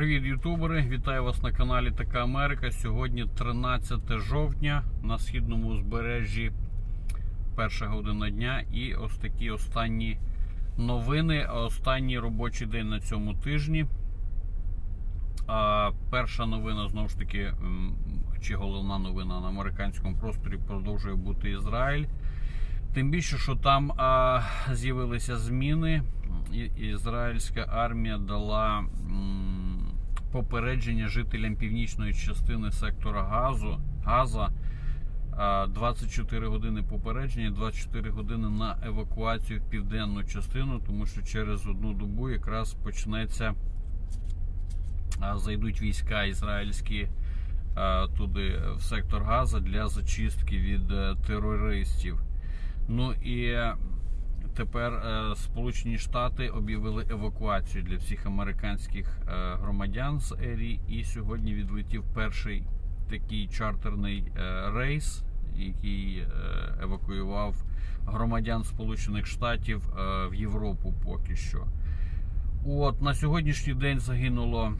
Привіт, ютубери! Вітаю вас на каналі Така Америка. Сьогодні 13 жовтня на східному узбережжі, перша година дня. І ось такі останні новини. Останній робочий день на цьому тижні. А перша новина знову ж таки, чи головна новина на американському просторі продовжує бути Ізраїль. Тим більше, що там з'явилися зміни. І- Ізраїльська армія дала м, попередження жителям північної частини сектора Газу, Газа. 24 години попередження, 24 години на евакуацію в південну частину, тому що через одну добу якраз почнеться зайдуть війська ізраїльські туди в сектор Газа для зачистки від е, терористів. Ну і тепер е, Сполучені Штати об'явили евакуацію для всіх американських е, громадян з Ері. І сьогодні відлетів перший такий чартерний е, рейс, який евакуював громадян Сполучених Штатів в Європу поки що. От на сьогоднішній день загинуло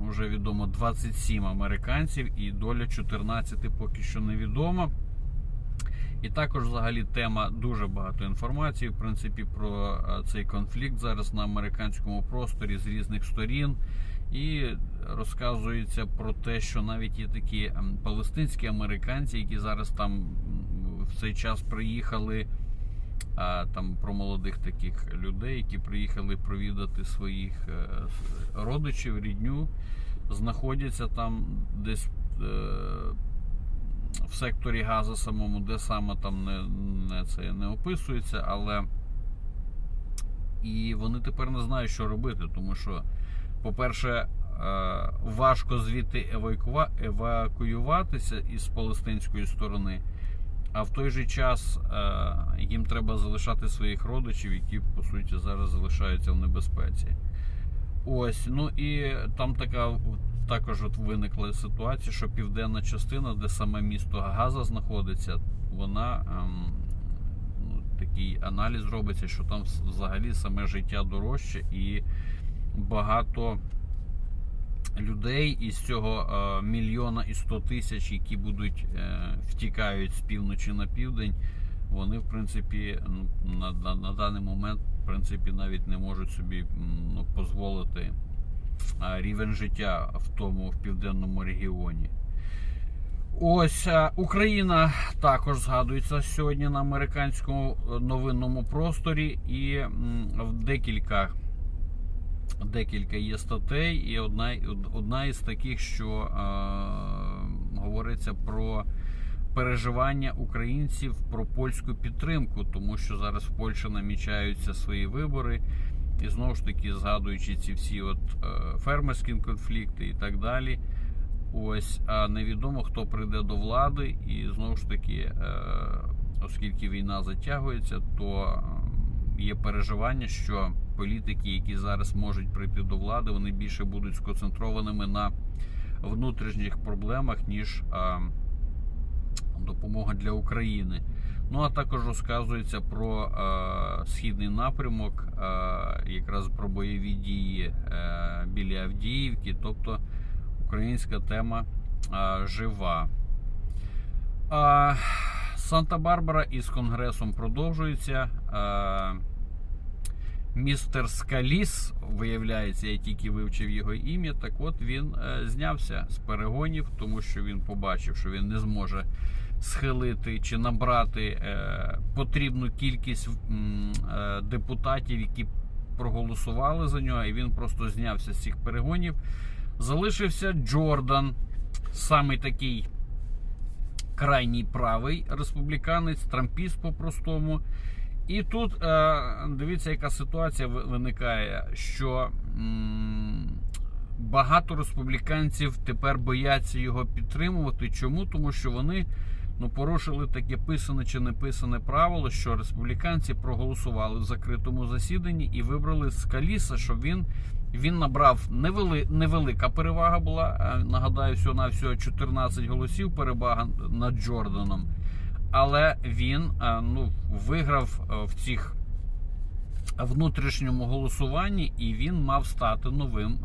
вже відомо 27 американців, і доля 14 поки що невідома. І також, взагалі, тема дуже багато інформації, в принципі, про е, цей конфлікт зараз на американському просторі з різних сторін. І розказується про те, що навіть є такі ем, палестинські американці, які зараз там в цей час приїхали. А там про молодих таких людей, які приїхали провідати своїх е, родичів, рідню, знаходяться там десь е, в секторі газу самому, де саме там не, не це не описується, але і вони тепер не знають, що робити, тому що, по-перше, е, важко звідти евакуа- евакуюватися із палестинської сторони. А в той же час е, їм треба залишати своїх родичів, які по суті зараз залишаються в небезпеці. Ось, ну і там така також от виникла ситуація, що південна частина, де саме місто Газа знаходиться, вона ем, ну, такий аналіз робиться, що там взагалі саме життя дорожче і багато людей із цього е, мільйона і сто тисяч, які будуть е, втікають з півночі на південь, вони в принципі ну, на, на, на даний момент в принципі навіть не можуть собі ну, дозволити рівень життя в тому в південному регіоні. Ось Україна також згадується сьогодні на американському е, новинному просторі, і в декілька декілька є статей, і одна, одна із таких, що е, говориться про переживання українців про польську підтримку, тому що зараз в Польщі намічаються свої вибори, і знову ж таки згадуючи ці всі от е, фермерські конфлікти і так далі. Ось, а невідомо хто прийде до влади, і знову ж таки, е, оскільки війна затягується, то є переживання, що політики, які зараз можуть прийти до влади, вони більше будуть сконцентрованими на внутрішніх проблемах, ніж допомога для України. Ну а також розказується про а, східний напрямок, а, якраз про бойові дії а, біля Авдіївки, тобто українська тема а, жива. А, Санта-Барбара із Конгресом продовжується. А, Містер Скаліс, виявляється, я тільки вивчив його ім'я. Так от він е, знявся з перегонів, тому що він побачив, що він не зможе схилити чи набрати е, потрібну кількість е, депутатів, які проголосували за нього, і він просто знявся з цих перегонів. Залишився Джордан, самий такий крайній правий республіканець, трампіст по-простому. І тут е, дивіться, яка ситуація виникає, що багато республіканців тепер бояться його підтримувати. Чому? Тому що вони ну, порушили таке писане чи не писане правило, що республіканці проголосували в закритому засіданні і вибрали Скаліса, щоб він. Він набрав невели, невелика перевага була. е, Нагадаю, всього на всього 14 голосів перевага над Джорданом але він е, ну, виграв е, в цих внутрішньому голосуванні, і він мав стати новим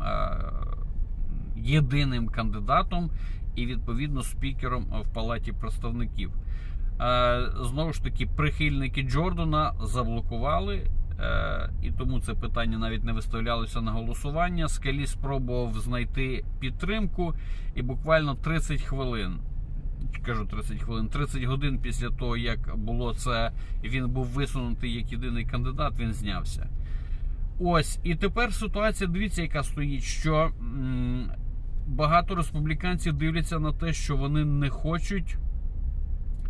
єдиним кандидатом і відповідно спікером в Палаті представників. Е, Знову ж таки, прихильники Джордана заблокували, е, і тому це питання навіть не виставлялося на голосування. Скалі спробував знайти підтримку, і буквально 30 хвилин. Кажу 30 хвилин, 30 годин після того, як було це, він був висунутий як єдиний кандидат, він знявся. Ось, і тепер ситуація, дивіться, яка стоїть, що багато республіканців дивляться на те, що вони не хочуть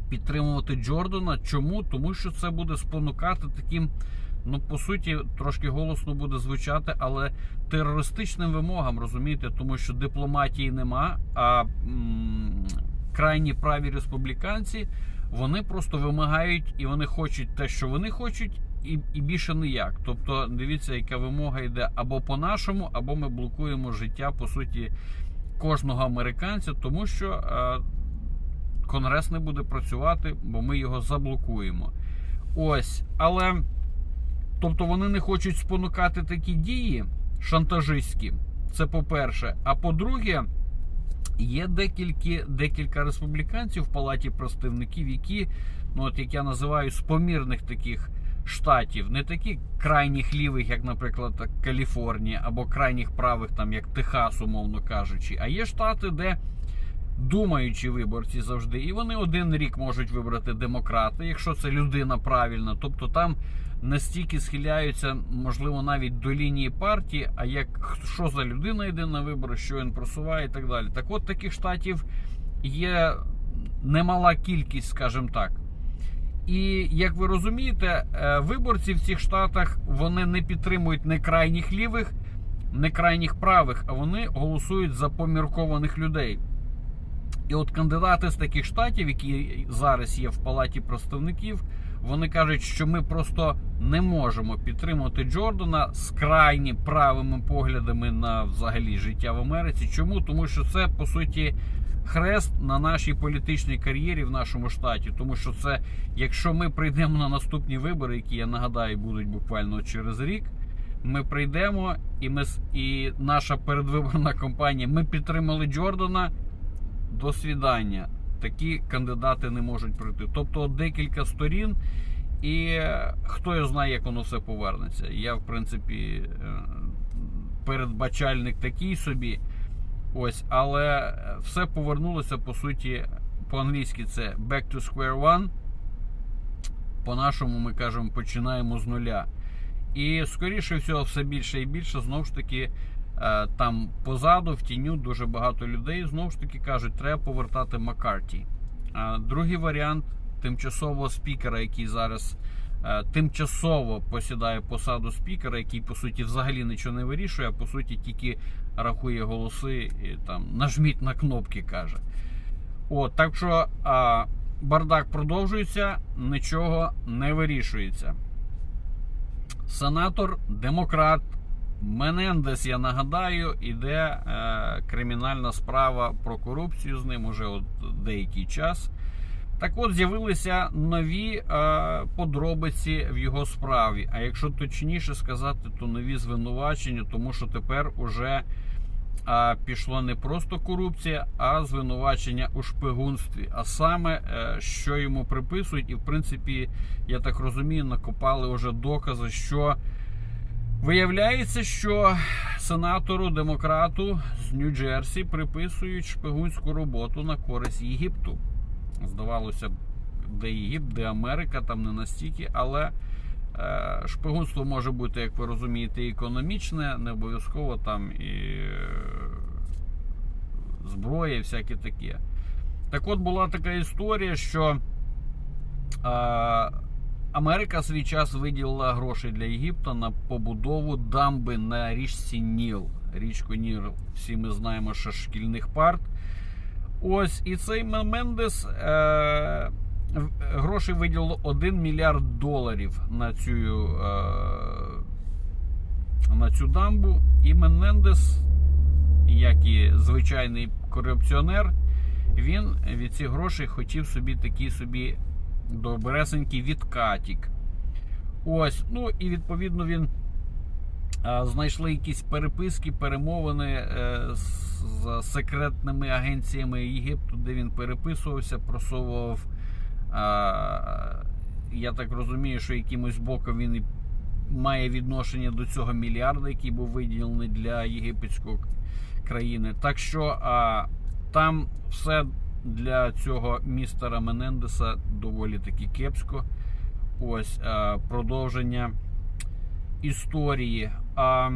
підтримувати Джордана. Чому? Тому що це буде спонукати таким, ну по суті, трошки голосно буде звучати, але терористичним вимогам, розумієте, тому що дипломатії нема, а м, крайні праві республіканці вони просто вимагають і вони хочуть те, що вони хочуть. І, і більше ніяк. Тобто, дивіться, яка вимога йде або по-нашому, або ми блокуємо життя по суті кожного американця, тому що е, Конгрес не буде працювати, бо ми його заблокуємо. Ось, але тобто вони не хочуть спонукати такі дії шантажистські. Це по-перше. А по-друге, є декілька, декілька республіканців в палаті представників, які, ну от як я називаю, з помірних таких штатів, не такі крайніх лівих, як, наприклад, Каліфорнія, або крайніх правих, там як Техас, умовно кажучи. А є штати, де думаючі виборці завжди, і вони один рік можуть вибрати демократи, якщо це людина правильна. Тобто там настільки схиляються, можливо, навіть до лінії партії, а як що за людина йде на вибори, що він просуває, і так далі. Так от таких штатів є немала кількість, скажімо так. І як ви розумієте, е, виборці в цих штатах вони не підтримують не крайніх лівих, не крайніх правих, а вони голосують за поміркованих людей. І от кандидати з таких штатів, які зараз є в палаті представників, вони кажуть, що ми просто не можемо підтримувати Джордана з крайні правими поглядами на взагалі життя в Америці. Чому? Тому що це по суті хрест на нашій політичній кар'єрі в нашому штаті. Тому що це, якщо ми прийдемо на наступні вибори, які я нагадаю, будуть буквально через рік. Ми прийдемо, і ми і наша передвиборна кампанія. Ми підтримали Джордана. До свідання. Такі кандидати не можуть пройти. Тобто декілька сторін, і е, хто його знає, як воно все повернеться. Я, в принципі, е, передбачальник такий собі. Ось, але все повернулося по суті по-англійськи це back to square one. По-нашому ми кажемо, починаємо з нуля. І скоріше всього, все більше і більше знову ж таки. Е, Там позаду, в тіню, дуже багато людей знову ж таки кажуть, треба повертати Маккарті. Другий варіант тимчасового спікера, який зараз е, тимчасово посідає посаду спікера, який по суті взагалі нічого не вирішує, а по суті тільки рахує голоси і там нажміть на кнопки, каже. От, так що а, бардак продовжується, нічого не вирішується. Сенатор, демократ. Менендес, я нагадаю, іде е, кримінальна справа про корупцію з ним уже от деякий час. Так от з'явилися нові е, подробиці в його справі. А якщо точніше сказати, то нові звинувачення, тому що тепер уже е, пішло не просто корупція, а звинувачення у шпигунстві. А саме, е, що йому приписують, і в принципі, я так розумію, накопали вже докази, що. Виявляється, що сенатору демократу з Нью-Джерсі приписують шпигунську роботу на користь Єгипту. Здавалося б, де Єгипт, де Америка, там не настільки, але е, шпигунство може бути, як ви розумієте, економічне, не обов'язково там і е, зброя, і всяке таке. Так от була така історія, що. Е, Америка свій час виділила гроші для Єгипта на побудову дамби на річці Ніл. Річку Ніл, всі ми знаємо, що шкільних парт. Ось і цей Мендес е, гроші виділило 1 мільярд доларів на цю, е, на цю дамбу. І Менендес, як і звичайний корупціонер, він від цих грошей хотів собі такий собі добресенький відкатік. Ось, ну і відповідно він знайшли якісь переписки, перемовини е, з секретними агенціями Єгипту, де він переписувався, просовував. Я так розумію, що якимось боком він має відношення до цього мільярда, який був виділений для єгипетської країни. Так що там все для цього містера Менендеса доволі таки кепсько. Ось продовження історії. А,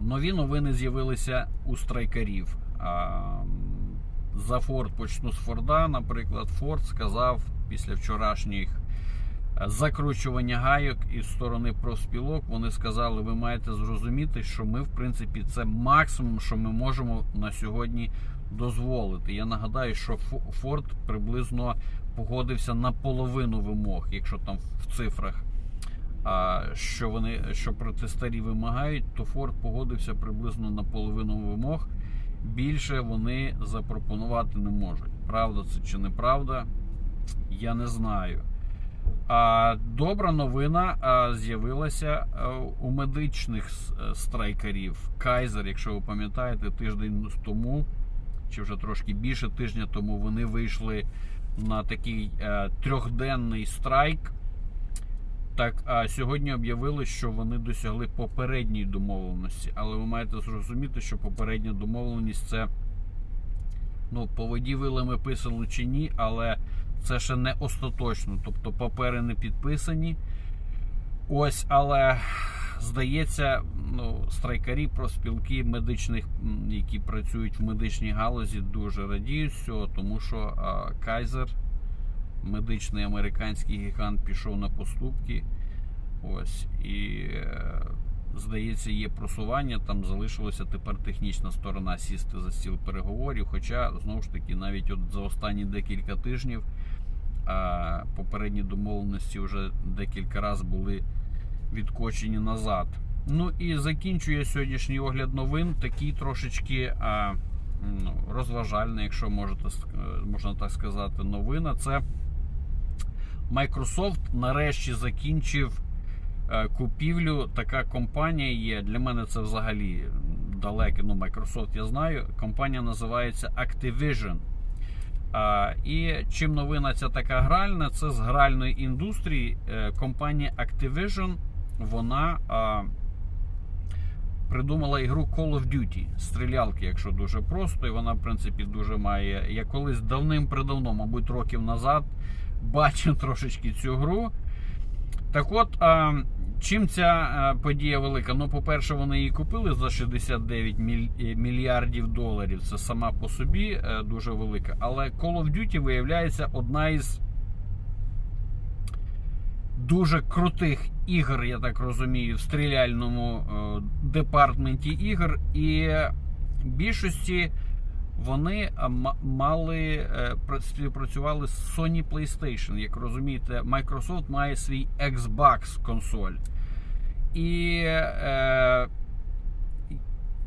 нові новини з'явилися у страйкарів. А, за Форд почну з Форда. Наприклад, Форд сказав після вчорашніх закручування гайок із сторони профспілок. Вони сказали, ви маєте зрозуміти, що ми, в принципі, це максимум, що ми можемо на сьогодні дозволити. Я нагадаю, що Форд приблизно погодився на половину вимог, якщо там в цифрах. А що вони що протестарі вимагають, то Форд погодився приблизно на половину вимог. Більше вони запропонувати не можуть. Правда це чи неправда, я не знаю. А добра новина з'явилася у медичних е. Кайзер, якщо ви пам'ятаєте, тиждень тому, чи вже трошки більше тижня тому, вони вийшли на такий е, трьохденний страйк. Так, а сьогодні об'явили, що вони досягли попередньої домовленості. Але ви маєте зрозуміти, що попередня домовленість це ну, по воді вилами чи ні, але це ще не остаточно. Тобто папери не підписані. Ось, але здається, ну, страйкарі, проспілки медичних, які працюють в медичній галузі, дуже радіють з цього, тому що а, Кайзер, медичний американський гігант, пішов на поступки. Ось і е, здається, є просування. Там залишилося тепер технічна сторона сісти за стіл переговорів. Хоча знову ж таки, навіть от за останні декілька тижнів а, попередні домовленості вже декілька разів були відкочені назад. Ну і закінчує сьогоднішній огляд новин. Такий трошечки а, ну, розважальний, якщо можете, можна так сказати, новина. Це Microsoft нарешті закінчив е, купівлю. Така компанія є. Для мене це взагалі далеке. Ну, Microsoft я знаю. Компанія називається Activision. І чим новина ця така гральна, це з гральної індустрії. Е, Компанія Activision, вона придумала ігру Call of Duty, стрілялки, якщо дуже просто, і вона, в принципі, дуже має. Я колись давним-придавно, мабуть, років назад, бачив трошечки цю гру. Так от, чим ця подія велика? Ну, по-перше, вони її купили за 69 е, мільярдів доларів. Це сама по собі е, дуже велика. Але Call of Duty виявляється одна із дуже крутих ігор, я так розумію, в стріляльному е, департменті ігор. І більшості вони ма- мали е, співпрацювали з Sony PlayStation. Як розумієте, Microsoft має свій Xbox консоль. І е,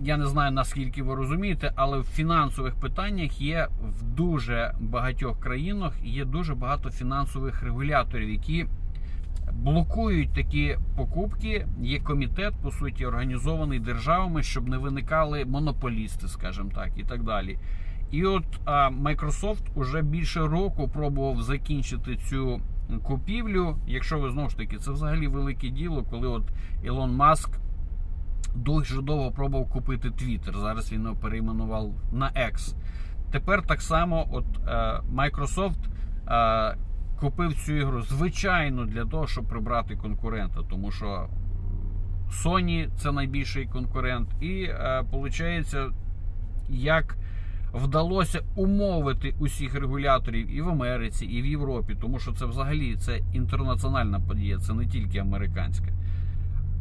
я не знаю наскільки ви розумієте, але в фінансових питаннях є в дуже багатьох країнах є дуже багато фінансових регуляторів, які блокують такі покупки. Є комітет, по суті, організований державами, щоб не виникали монополісти, скажімо так, і так далі. І от а, Microsoft уже більше року пробував закінчити цю купівлю. Якщо ви знову ж таки, це взагалі велике діло, коли от Ілон Маск дуже довго пробував купити Twitter. Зараз він його перейменував на X. Тепер так само, от е, Microsoft е, купив цю ігру, звичайно, для того, щоб прибрати конкурента, тому що Sony це найбільший конкурент, і е, виходить, як вдалося умовити усіх регуляторів і в Америці, і в Європі, тому що це взагалі це інтернаціональна подія, це не тільки американська.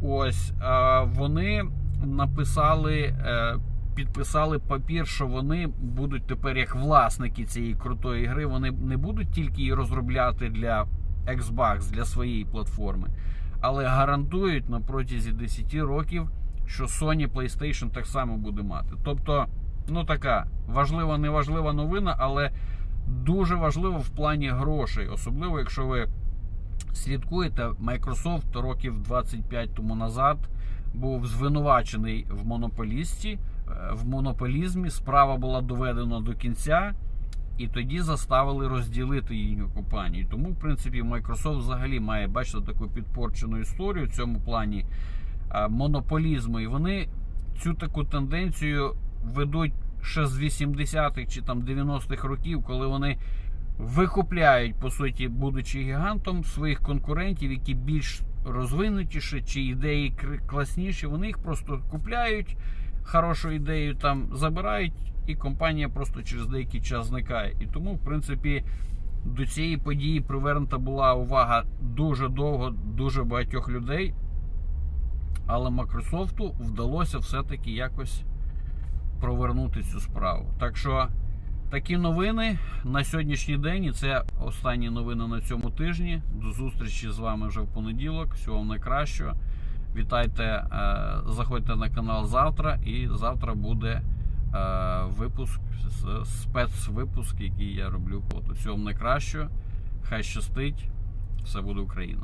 Ось е, вони написали, е, підписали папір, що вони будуть тепер як власники цієї крутої гри. Вони не будуть тільки її розробляти для Xbox, для своєї платформи, але гарантують на протязі 10 років, що Sony PlayStation так само буде мати. Тобто, ну така важлива, неважлива новина, але дуже важливо в плані грошей, особливо якщо ви слідкуєте, Microsoft років 25 тому назад був звинувачений в монополісті, в монополізмі. Справа була доведена до кінця, і тоді заставили розділити їхню компанію. Тому, в принципі, Microsoft взагалі має бачити таку підпорчену історію в цьому плані е, монополізму. І вони цю таку тенденцію ведуть ще з 80-х чи там 90-х років, коли вони викупляють, по суті, будучи гігантом своїх конкурентів, які більш розвинутіші, чи ідеї класніші, вони їх просто купляють, хорошу ідею там забирають, і компанія просто через деякий час зникає. І тому, в принципі, до цієї події привернута була увага дуже довго, дуже багатьох людей. Але Microsoft вдалося все-таки якось провернути цю справу. Так що такі новини на сьогоднішній день. І це останні новини на цьому тижні. До зустрічі з вами вже в понеділок. Всього вам найкращого. Вітайте, е, заходьте на канал завтра, і завтра буде е, випуск, спецвипуск, який я роблю. От, усього найкращого. Хай щастить. Все буде Україна.